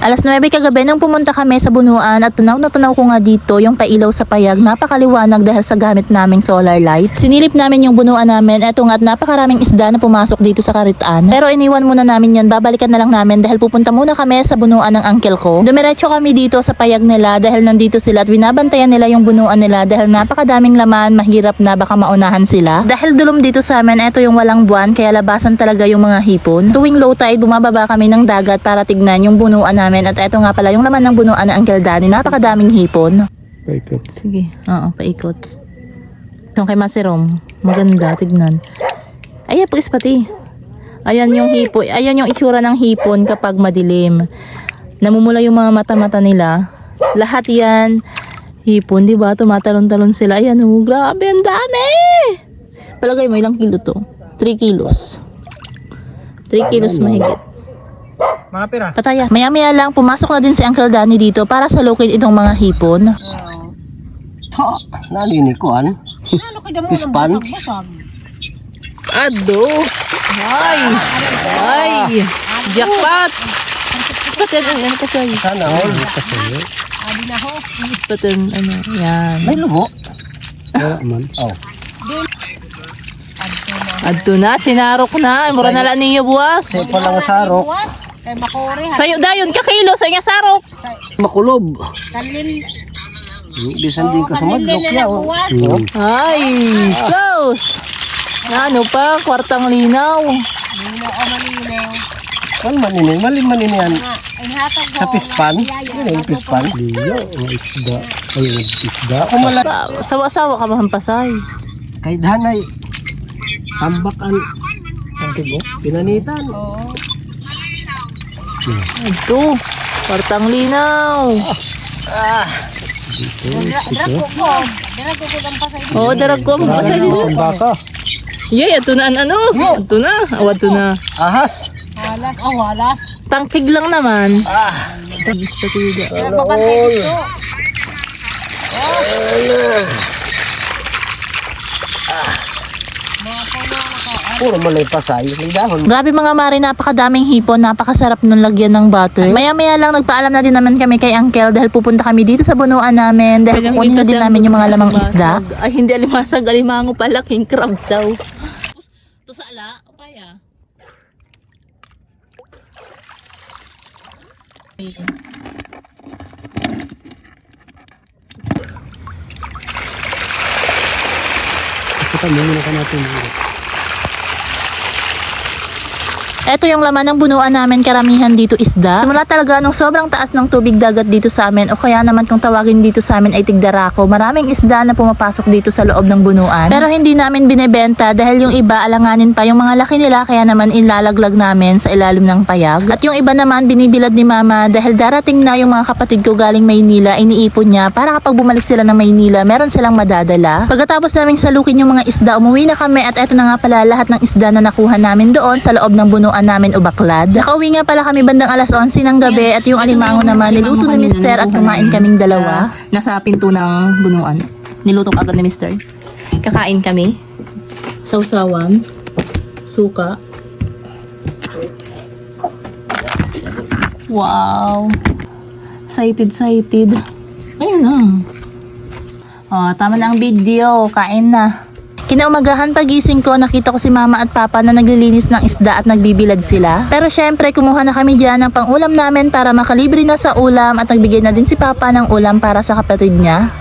Alas 9 kagabi nung pumunta kami sa bunuan at tunaw na tunaw ko nga dito yung pailaw sa payag napakaliwanag dahil sa gamit naming solar light. Sinilip namin yung bunuan namin eto nga at napakaraming isda na pumasok dito sa karitaan. Pero iniwan muna namin yan babalikan na lang namin dahil pupunta muna kami sa bunuan ng uncle ko. Dumiretso kami dito sa payag nila dahil nandito sila at binabantayan nila yung bunuan nila dahil napakadaming laman mahirap na baka maunahan sila. Dahil dulom dito sa amin eto yung walang buwan kaya labasan talaga yung mga hipon. Tuwing low tide bumababa kami ng dagat para tignan yung bunuan namin at eto nga pala yung laman ng bunuan ng Uncle Danny. Napakadaming hipon. Paikot. Sige, oo, paikot. Itong kay Masirom. Maganda, tignan. Ayan, pwes pati. Ayan yung hipon. Ayan yung itsura ng hipon kapag madilim. Namumula yung mga mata-mata nila. Lahat yan. Hipon, di ba? Tumatalon-talon sila. Ayan, oh, grabe, ang dami! Palagay mo, ilang kilo to? 3 kilos. 3 kilos mahigit. Mga pera. Pataya. Maya-maya lang, pumasok na din si Uncle Danny dito para salukin itong mga hipon. Ta, nalini ko an. Pispan. Ado! Ay! Ay! Jackpot! Patin, ano, ano sa'yo? Sana all. Patin, ano, yan. May lugo. Wala man. Oh. Adto na, sinarok na. Mura na lang ninyo buwas. Say pa lang sarok. Kay Makore, Sayo dayon, kakilo sa inyo sarok. Makulob. kanlin, Bisan din ka sumadlok ya. oh. Hmm. Ay, close! Ano pa, kwartang linaw. Lino o malinaw. Kan manini, mali manini yan. Nga, ay hatag Sa pispan. Ano yung pispan? Liyo, mga isda. Ay, isda. Ako mala. Sawa-sawa ka mahampasay. Kay danay. Tambakan. Ang tigo. Pinanitan. Oo. Ito, kwartang linaw. Dira ko ko. Dira ko ko ang pasay. Darag dito. Yay, ito na, ano? Ito na. Awa, ito na. Ahas. Walas, oh walas. Tangkig lang naman. Ah. Gusto ko yun. Dira babantay Puro malay pasay. May dahon. Grabe mga mari, napakadaming hipon, napakasarap nung lagyan ng butter. Maya-maya lang nagpaalam na din naman kami kay Uncle dahil pupunta kami dito sa bunuan namin dahil kukunin na din namin yung mga lamang isda. Ay, hindi alimasag, alimango pala, king crab daw. Ito sa ala, o kaya? Kita muna ka natin. Ito yung laman ng bunuan namin, karamihan dito isda. Simula talaga nung sobrang taas ng tubig dagat dito sa amin o kaya naman kung tawagin dito sa amin ay tigdarako, maraming isda na pumapasok dito sa loob ng bunuan. Pero hindi namin binebenta dahil yung iba alanganin pa yung mga laki nila kaya naman ilalaglag namin sa ilalim ng payag. At yung iba naman binibilad ni mama dahil darating na yung mga kapatid ko galing Maynila, iniipon niya para kapag bumalik sila ng Maynila, meron silang madadala. Pagkatapos naming salukin yung mga isda, umuwi na kami at eto na nga pala lahat ng isda na nakuha namin doon sa loob ng bunuan namin o baklad. Nakauwi nga pala kami bandang alas 11 ng gabi at yung alimango naman niluto ni Mister at kumain kaming dalawa. Nasa pinto ng bunuan. Niluto agad ni Mister. Kakain kami. Sausawan. Suka. Wow. Excited, excited. Ayun na. Oh, tama na ang video. Kain na. Kinaumagahan pagising ko, nakita ko si mama at papa na naglilinis ng isda at nagbibilad sila. Pero syempre, kumuha na kami dyan ng pangulam namin para makalibre na sa ulam at nagbigay na din si papa ng ulam para sa kapatid niya.